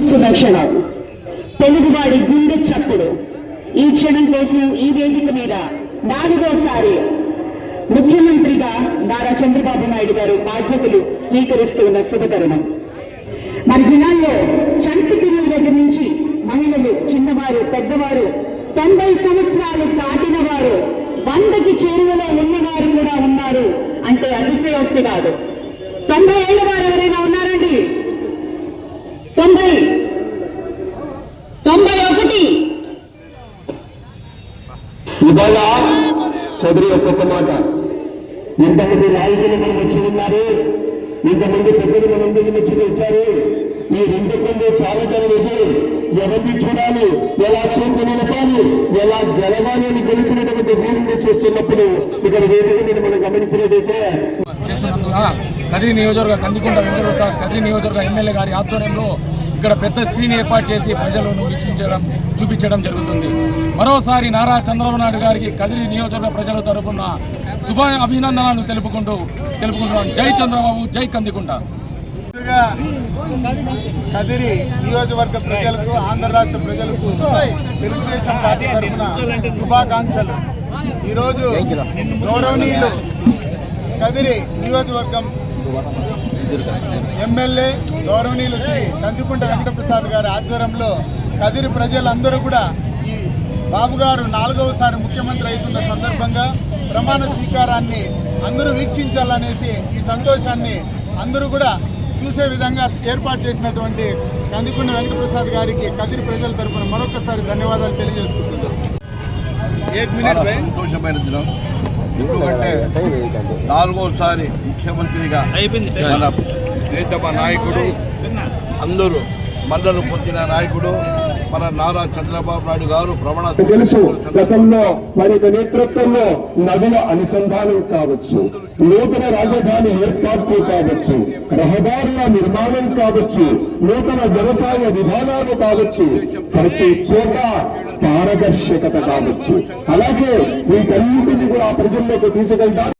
చూస్తున్న తెలుగువాడి గుండె చప్పుడు. ఈ క్షణం కోసం ఈ వేదిక మీద నాలుగోసారి ముఖ్యమంత్రిగా నారా చంద్రబాబు నాయుడు గారు బాధ్యతలు స్వీకరిస్తూ ఉన్న శుభతరుణం. మన జిల్లాలో చంటి పిల్లల దగ్గర నుంచి మహిళలు చిన్నవారు పెద్దవారు తొంభై సంవత్సరాలు దాటిన వారు వందకి చేరువలో ఉన్నవారు కూడా ఉన్నారు అంటే అతిశయోక్తి కాదు. తొంభై ఏళ్ళ వారు ఎవరైనా ఉన్నారండి తొంభై తొంభై ఒకటి ఇవాళ చౌదరి ఒక్కొక్క మాట. ఇంతమంది నాయకులు మనం వచ్చి ఉన్నారు. ఇంతమంది పెద్దలు మనందరికీ వచ్చి వచ్చారు. ఈ రెండు కొండు చాలటం లేదు ఎవరిని చూడాలి? ఎలా చూపు నిలపాలి? ఎలా గెలవాలి అని గెలిచినటువంటి వీరిని చూస్తున్నప్పుడు ఇక్కడ వేదిక మీద మనం గమనించినట్టయితే చేస్తున్నందున కదిరి నియోజకవర్గ కందికొండ వెంకటేశ్వర కదిరి నియోజకవర్గ ఎమ్మెల్యే గారి ఆధ్వర్యంలో ఇక్కడ పెద్ద స్క్రీన్ ఏర్పాటు చేసి ప్రజలను వీక్షించడం చూపించడం జరుగుతుంది. మరోసారి నారా చంద్రబాబు నాయుడు గారికి కదిరి నియోజకవర్గ ప్రజల తరపున శుభ అభినందనలు తెలుపుకుంటూ తెలుపుకుంటున్నాం. జై చంద్రబాబు జై కందికుంట. కదిరి నియోజకవర్గ ప్రజలకు ఆంధ్ర రాష్ట్ర ప్రజలకు తెలుగుదేశం పార్టీ తరఫున శుభాకాంక్షలు. ఈరోజు గౌరవనీయులు కదిరి నియోజకవర్గం ఎమ్మెల్యే గౌరవనీయులు శ్రీ కందికుంట వెంకటప్రసాద్ గారి ఆధ్వర్యంలో కదిరి ప్రజలందరూ కూడా ఈ బాబు గారు నాలుగవసారి ముఖ్యమంత్రి అవుతున్న సందర్భంగా ప్రమాణ స్వీకారాన్ని అందరూ వీక్షించాలనేసి ఈ సంతోషాన్ని అందరూ కూడా చూసే విధంగా ఏర్పాటు చేసినటువంటి కందికుండ వెంకటప్రసాద్ గారికి కదిరి ప్రజల తరఫున మరొకసారి ధన్యవాదాలు తెలియజేసుకుంటున్నాం ఏక్ మినిట్. సంతోషమైన దినం ఎందుకంటే నాలుగోసారి ముఖ్యమంత్రిగా మన నేతమ నాయకుడు అందరూ మండలు పొందిన నాయకుడు మన నారా చంద్రబాబు నాయుడు గారు ప్రమాణ తెలుసు గతంలో యొక్క నేతృత్వంలో నదుల అనుసంధానం కావచ్చు నూతన రాజధాని ఏర్పాటు కావచ్చు రహదారుల నిర్మాణం కావచ్చు నూతన వ్యవసాయ విధానాలు కావచ్చు ప్రతి చోట పారదర్శకత కావచ్చు. అలాగే వీటన్నింటినీ కూడా ప్రజల్లోకి తీసుకెళ్తారు.